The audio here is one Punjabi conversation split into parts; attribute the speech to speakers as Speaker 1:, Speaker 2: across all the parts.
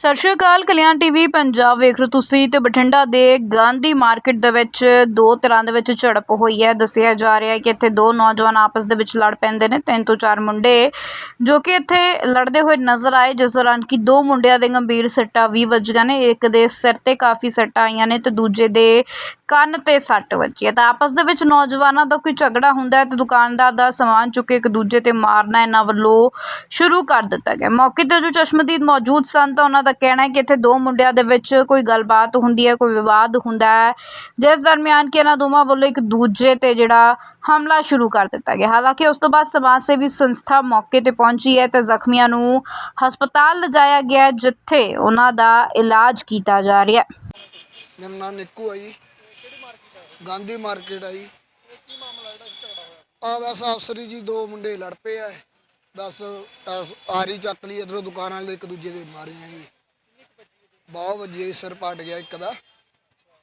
Speaker 1: ਸਤਿ ਸ਼੍ਰੀ ਅਕਾਲ, ਕਲਿਆਣ ਟੀਵੀ ਪੰਜਾਬ ਵੇਖ ਰਹੇ ਤੁਸੀਂ ਤੇ ਬਠਿੰਡਾ ਦੇ ਗਾਂਧੀ ਮਾਰਕੀਟ ਦੇ ਵਿੱਚ ਦੋ ਤਰ੍ਹਾਂ ਦੇ ਵਿੱਚ ਝੜਪ ਹੋਈ ਹੈ। ਦੱਸਿਆ ਜਾ ਰਿਹਾ ਹੈ ਕਿ ਇੱਥੇ ਦੋ ਨੌਜਵਾਨ ਆਪਸ ਦੇ ਵਿੱਚ ਲੜ ਪੈਂਦੇ ਨੇ, ਤਿੰਨ ਤੋਂ ਚਾਰ ਮੁੰਡੇ, ਜੋ ਕਿ ਇੱਥੇ ਲੜਦੇ ਹੋਏ ਨਜ਼ਰ ਆਏ, ਜਿਸ ਦੌਰਾਨ ਕਿ ਦੋ ਮੁੰਡਿਆਂ ਦੇ ਗੰਭੀਰ ਸੱਟਾਂ ਵੀ ਵੱਜੀਆਂ ਨੇ। ਇੱਕ ਦੇ ਸਿਰ ਤੇ ਕਾਫੀ ਸੱਟਾਂ ਆਈਆਂ ਨੇ ਤੇ ਦੂਜੇ ਦੇ ਕੰਨ ਤੇ ਸੱਟ ਵੱਜੀ ਹੈ। ਤਾਂ ਆਪਸ ਦੇ ਵਿੱਚ ਨੌਜਵਾਨਾਂ ਦਾ ਕੋਈ ਝਗੜਾ ਹੁੰਦਾ ਹੈ ਤੇ ਦੁਕਾਨਦਾਰ ਦਾ ਸਮਾਨ ਚੁੱਕ ਕੇ ਇੱਕ ਦੂਜੇ ਤੇ ਮਾਰਨਾ ਇਹਨਾਂ ਵੱਲੋਂ ਸ਼ੁਰੂ ਕਰ ਦਿੱਤਾ ਗਿਆ। ਮੌਕੇ ਤੇ ਜੋ ਚਸ਼ਮਦੀਦ ਮੌਜੂਦ ਸਨ ਤਾਂ ਉਹਨਾਂ ਦਾ ਕਹਿਣਾ ਹੈ ਕਿ ਇੱਥੇ ਦੋ ਮੁੰਡਿਆਂ ਦੇ ਵਿੱਚ ਕੋਈ ਗੱਲਬਾਤ ਹੁੰਦੀ ਹੈ ਕੋਈ ਵਿਵਾਦ ਹੁੰਦਾ ਹੈ। ਜਿਸ ਦਰਮਿਆਨ ਕਿ ਇਹਨਾਂ ਦੋਵਾਂ ਵੱਲੋਂ ਇੱਕ ਦੂਜੇ ਤੇ ਜਿਹੜਾ ਹਮਲਾ ਸ਼ੁਰੂ ਕਰ ਦਿੱਤਾ ਗਿਆ। ਹਾਲਾਂਕਿ ਉਸ ਤੋਂ ਬਾਅਦ ਸਮਾਜ ਸੇਵੀ ਸੰਸਥਾ ਮੌਕੇ ਤੇ ਪਹੁੰਚੀ ਹੈ ਤੇ ਜ਼ਖਮੀਆਂ ਨੂੰ ਹਸਪਤਾਲ ਲਿਜਾਇਆ ਗਿਆ ਹੈ, ਜਿੱਥੇ ਉਹਨਾਂ ਦਾ ਇਲਾਜ ਕੀਤਾ ਜਾ ਰਿਹਾ ਹੈ।
Speaker 2: ਮੇਰਾ ਨਾਮ ਨਿੱਕੂ ਆ ਜੀ। ਗਾਂਧੀ ਮਾਰਕੀਟ ਆ ਜੀ ਆ ਬਸ ਅਫਸਰੀ ਜੀ ਦੋ ਮੁੰਡੇ ਲੜ ਪਏ ਆ। ਬਸ ਅਸ- ਆਰੀ ਚੱਕ ਲਈ, ਇਧਰੋਂ ਦੁਕਾਨ ਵਾਲੇ ਇੱਕ ਦੂਜੇ ਦੇ ਮਾਰੀਆਂ ਜੀ। ਬਹੁਤ ਵੱਜੀ ਸਿਰ ਪਾਟ ਗਿਆ ਇੱਕ ਦਾ।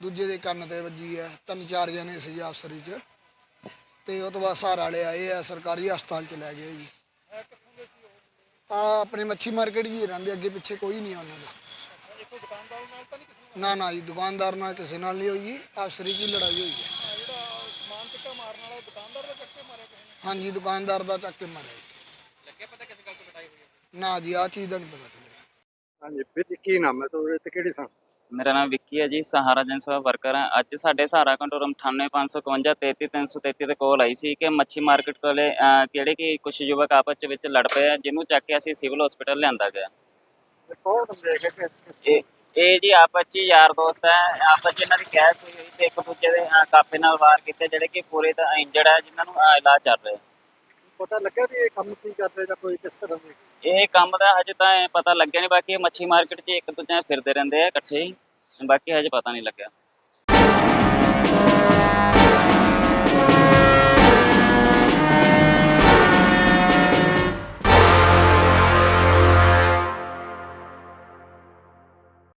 Speaker 2: ਦੂਜੇ ਦੇ ਕੰਨ ਤੇ ਵੱਜੀ ਆ। ਤਿੰਨ ਚਾਰ ਜਣੇ ਸੀ ਅਫਸਰੀ ਚ। ਤੇ ਉਹ ਤੋਂ ਬਾਅਦ ਸਹਾਰਾ ਵਾਲੇ ਆਏ ਆ, ਸਰਕਾਰੀ ਹਸਪਤਾਲ ਚ ਲੈ ਗਏ ਜੀ। ਆ ਆਪਣੇ ਮੱਛੀ ਮਾਰਕੀਟ ਜੀ ਰਹਿੰਦੇ, ਅੱਗੇ ਪਿੱਛੇ ਕੋਈ ਨਹੀਂ ਆ ਉਹਨਾਂ ਦਾ। ਨਾ ਨਾ ਜੀ ਦੁਕਾਨਦਾਰ ਨਾਲ ਕਿਸੇ ਨਾਲ ਨਹੀਂ ਹੋਈ ਜੀ। ਅਫਸਰੀ ਦੀ ਲੜਾਈ ਹੋਈ ਹੈ। ਹਾਂਜੀ ਦੁਕਾਨਦਾਰ ਦਾ ਚੱਕ ਕੇ ਮਾਰਿਆ ਜੀ ਲੱਗਿਆ ਪਤਾ ਕਿਸ ਗੱਲ ਤੋਂ ਲੜਾਈ ਹੋਈ ਨਾ ਜੀ ਆ ਚੀਜ਼ ਦਾ ਨਹੀਂ ਪਤਾ ਚੱਲਿਆ।
Speaker 3: ਹਾਂਜੀ ਵੀਰ ਜੀ ਕੀ ਨਾਮ ਹੈ ਤੁਹਾਡੇ ਤੇ ਕਿਹੜੀ ਸੰਸਥਾ?
Speaker 4: ਮੇਰਾ ਨਾਮ ਵਿੱਕੀ ਹੈ ਜੀ ਸਹਾਰਾ ਜਨਸੇਵਾ ਵਰਕਰ ਹਾਂ। ਅੱਜ ਸਾਡੇ ਸਹਾਰਾ ਕੰਟਰੋਲ 98551 33333 ਤੇ ਕਾਲ ਆਈ ਸੀ ਕਿ ਮੱਛੀ ਮਾਰਕੀਟ ਕੋਲੇ ਅਹ, ਕਿਹੜੇ ਕਿ ਕੁਝ ਯੁਵਕ ਆਪਸ ਵਿੱਚ ਲੜ ਪਏ ਆ ਜਿਹਨੂੰ ਚੱਕ ਕੇ ਅਸੀਂ ਸਿਵਲ ਹਸਪੀਟਲ ਲਿਆਂਦਾ ਗਿਆ।
Speaker 3: ਇਹ ਕੌਣ ਬੰਦੇ ਹੈਗੇ ਕਿ
Speaker 4: ਇਹ ਇਹ ਜੀ ਆਪਸ ਵਿੱਚ ਯਾਰ ਦੋਸਤ ਹੈ ਆਪਸ ਵਿੱਚ ਇਹਨਾਂ ਦੀ ਕੈਸ ਹੋਈ ਹੋਈ ਤੇ ਇੱਕ ਦੂਜੇ ਦੇ ਅਹ, ਕਾਪੇ ਨਾਲ ਵਾਰ ਕੀਤੇ ਜਿਹੜੇ ਕਿ ਪੂਰੇ ਤਾਂ ਇੰਜਰਡ ਹੈ ਜਿਨ੍ਹਾਂ ਨੂੰ ਅਹ, ਇਲਾਜ ਚੱਲ ਰਿਹਾ
Speaker 3: ਪਤਾ ਲੱਗਿਆ ਵੀ ਇਹ ਕੰਮ ਕੀ ਕਰਦੇ ਜਾਂ ਕੋਈ ਕਿਸ ਤਰ੍ਹਾਂ ਦੇ?
Speaker 4: ਇਹ ਕੰਮ ਦਾ ਹਜੇ ਤਾਂ ਇਹ ਪਤਾ ਲੱਗਿਆ ਨਹੀਂ ਬਾਕੀ ਇਹ ਮੱਛੀ ਮਾਰਕੀਟ 'ਚ ਇੱਕ ਦੂਜੇ ਨਾਲ ਫਿਰਦੇ ਰਹਿੰਦੇ ਆ ਇਕੱਠੇ ਹੀ ਬਾਕੀ ਹਜੇ ਪਤਾ ਨਹੀਂ ਲੱਗਿਆ।